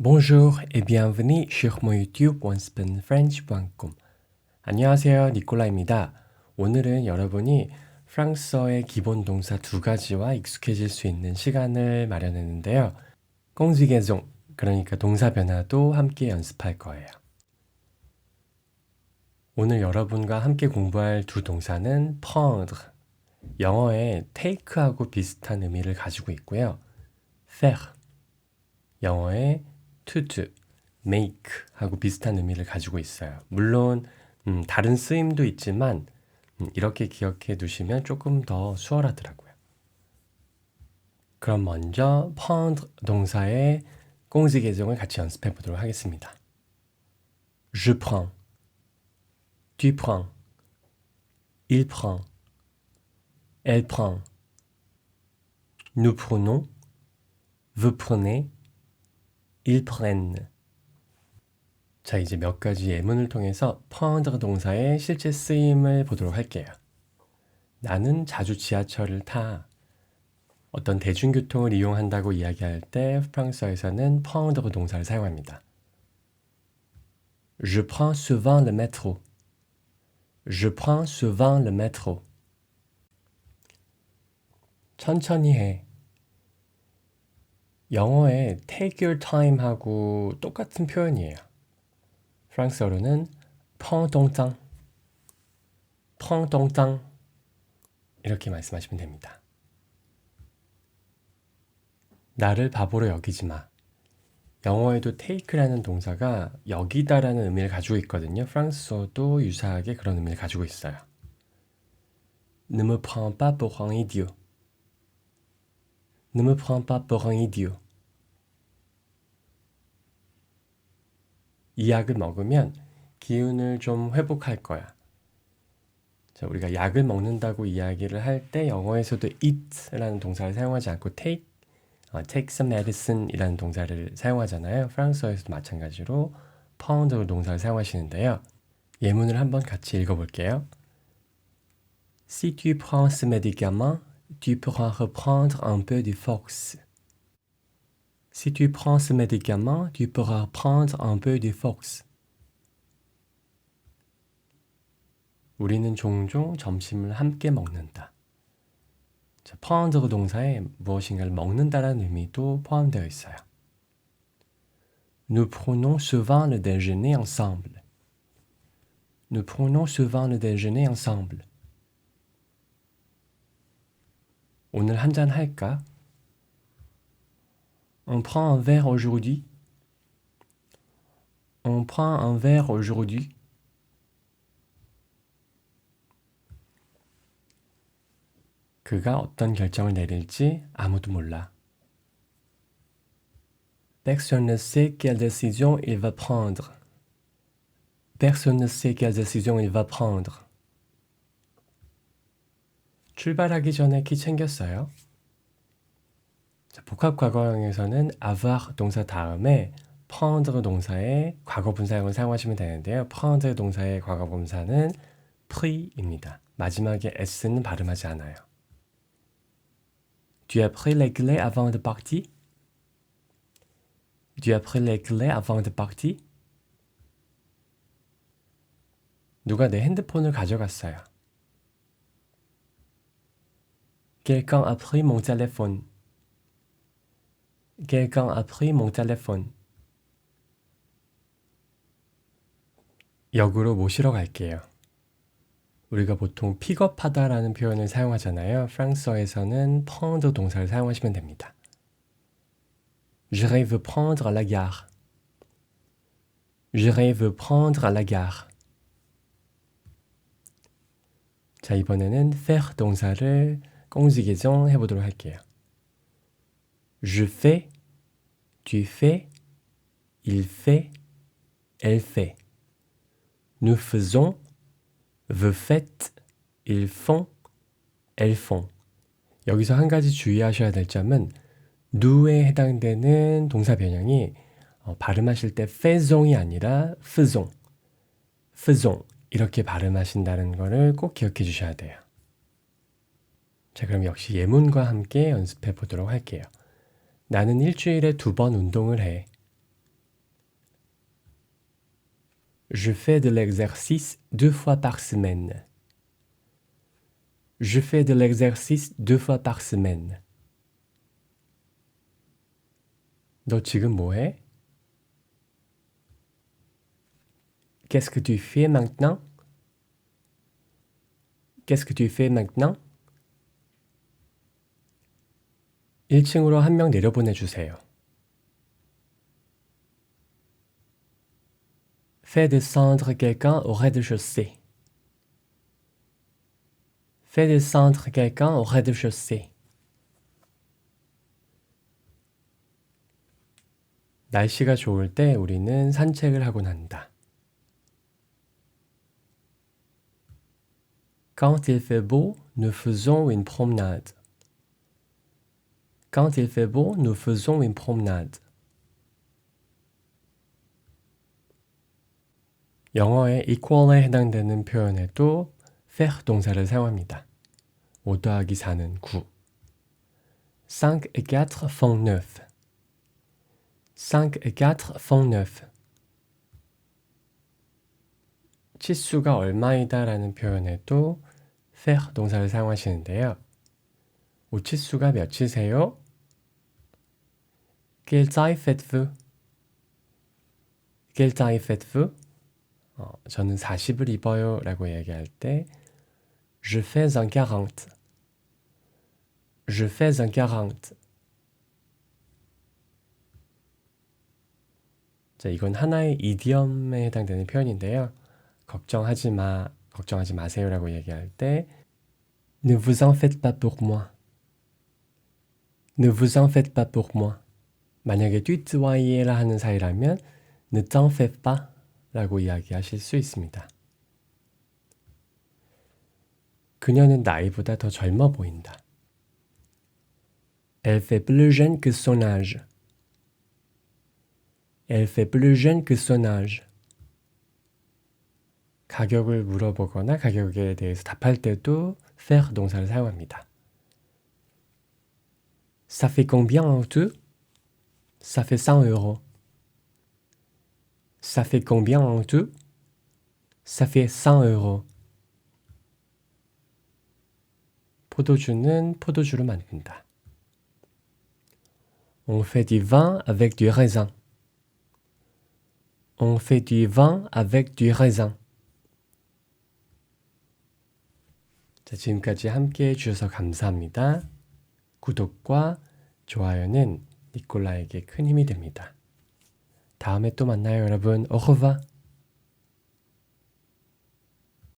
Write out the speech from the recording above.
Bonjour et bienvenue sur mon YouTube OneSpenFrench.com 안녕하세요 니콜라입니다. 오늘은 여러분이 프랑스어의 기본 동사 두 가지와 익숙해질 수 있는 시간을 마련했는데요. conjugaison 그러니까 동사 변화도 함께 연습할 거예요. 오늘 여러분과 함께 공부할 두 동사는 prendre 영어의 take하고 비슷한 의미를 가지고 있고요. faire 영어의 to do, make 하고 비슷한 의미를 가지고 있어요. 물론 음, 다른 쓰임도 있지만 음, 이렇게 기억해 두시면 조금 더 수월하더라고요. 그럼 먼저 prendre 동사의 공지 개정을 같이 연습해 보도록 하겠습니다. Je prends, tu prends, il prend, elle prend, nous prenons, vous prenez, ils. 자, 이제 몇 가지 예문을 통해서 prendre 동사의 실제 쓰임을 보도록 할게요. 나는 자주 지하철을 타. 어떤 대중교통을 이용한다고 이야기할 때 프랑스어에서는 prendre 동사를 사용합니다. Je prends souvent le métro. Je prends souvent le métro. 천천히 해. 영어의 take your time 하고 똑같은 표현이에요. 프랑스어로는 ton temps 이렇게 말씀하시면 됩니다. 나를 바보로 여기지 마. 영어에도 take라는 동사가 여기다라는 의미를 가지고 있거든요. 프랑스어도 유사하게 그런 의미를 가지고 있어요. Ne me prends pas pour un idiot. Ne me prends pas pour un idiot. 이 약을 먹으면 기운을 좀 회복할 거야. 자, 우리가 약을 먹는다고 이야기를 할 때 영어에서도 eat라는 동사를 사용하지 않고 take, 어, take some medicine이라는 동사를 사용하잖아요. 프랑스어에서도 마찬가지로 pound 동사를 사용하시는데요. 예문을 한번 같이 읽어볼게요. Si tu prends ce médicament, tu pourras reprendre un peu de force. Si tu prends ce médicament, tu pourras prendre un peu de force. 우리는 종종 점심을 함께 먹는다. 자, prendre 동사에 무엇인가를 먹는다라는 의미도 포함되어 있어요. Nous prenons souvent le déjeuner ensemble. Nous prenons souvent le déjeuner ensemble. 오늘 한잔 할까? On prend un verre aujourd'hui. On prend un verre aujourd'hui. 그가 어떤 결정을 내릴지 아무도 몰라. Personne ne sait quelle décision il va prendre. Personne ne sait quelle décision il va prendre. 출발하기 전에 키 챙겼어요. 자, 복합 과거형에서는 avoir 동사 다음에 prendre 동사의 과거 분사형을 사용하시면 되는데요. prendre 동사의 과거 분사는 pris입니다. 마지막에 s는 발음하지 않아요. Tu as pris les clés avant de partir? Tu as pris les clés avant de partir? 누가 내 핸드폰을 가져갔어요. Quelqu'un a pris mon téléphone. Quelqu'un a pris mon téléphone. 역으로 모시러 갈게요. 우리가 보통 픽업하다라는 표현을 사용하잖아요. 프랑스어에서는 prendre 동사를 사용하시면 됩니다. J'irai vous prendre à la gare. J'irai vous prendre à la gare. 자, 이번에는 faire 동사를 공지개정 해보도록 할게요. Je fais, tu fais, il fait, elle fait. Nous faisons, vous faites, ils font, elles font. 여기서 한 가지 주의하셔야 될 점은 누에 해당되는 동사 변형이 어, 발음하실 때 faisons이 아니라 faisons, faisons 이렇게 발음하신다는 것을 꼭 기억해 주셔야 돼요. 자, 그럼 역시 예문과 함께 연습해 보도록 할게요. 나는 일주일에 두 번 운동을 해. Je fais de l'exercice deux fois par semaine. Je fais de l'exercice deux fois par semaine. 너 지금 뭐 해? Qu'est-ce que tu fais maintenant? Qu'est-ce que tu fais maintenant? 1층으로 한 명 내려보내 주세요. Fais descendre quelqu'un au rez-de-chaussée. Fais descendre quelqu'un au rez-de-chaussée. 날씨가 좋을 때 우리는 산책을 하곤 한다. Quand il fait beau, nous faisons une promenade. Quand il fait beau, nous faisons une promenade. 영어의 equal에 해당되는 표현에도 faire 동사를 사용합니다. 5 더하기 4는 9. 5 et 4 font 9. 5 et 4 font 9. 치수가 얼마이다 라는 표현에도 faire 동사를 사용하시는데요. 오치수가 몇이세요? Faites-vous? Quelle taille faites-vous? 어, 저는 40을 입어요 라고 얘기할 때 Je fais un 40. Je fais un 40. 자, 이건 하나의 이디엄에 해당되는 표현인데요. 걱정하지 마, 걱정하지 마세요라고 얘기할 때 Ne vous en faites pas pour moi. Ne vous en faites pas pour moi. 만약에 듀트와이에라 하는 사이라면 Ne t'en fais pas 라고 이야기하실 수 있습니다. 그녀는 나이보다 더 젊어 보인다. Elle fait plus jeune que son âge. Elle fait plus jeune que son âge. 가격을 물어보거나 가격에 대해서 답할 때도 faire 동사를 사용합니다. Ça fait combien en tout? Ça fait 100 euros. Ça fait combien en tout? Ça fait 100 euros. 포도주는 포도주로 만든다. On fait du vin avec du raisin. On fait du vin avec du raisin. 자, 지금까지 함께 해주셔서 감사합니다. 구독과 좋아요는 니콜라에게 큰 힘이 됩니다. 다음에 또 만나요, 여러분. revoir.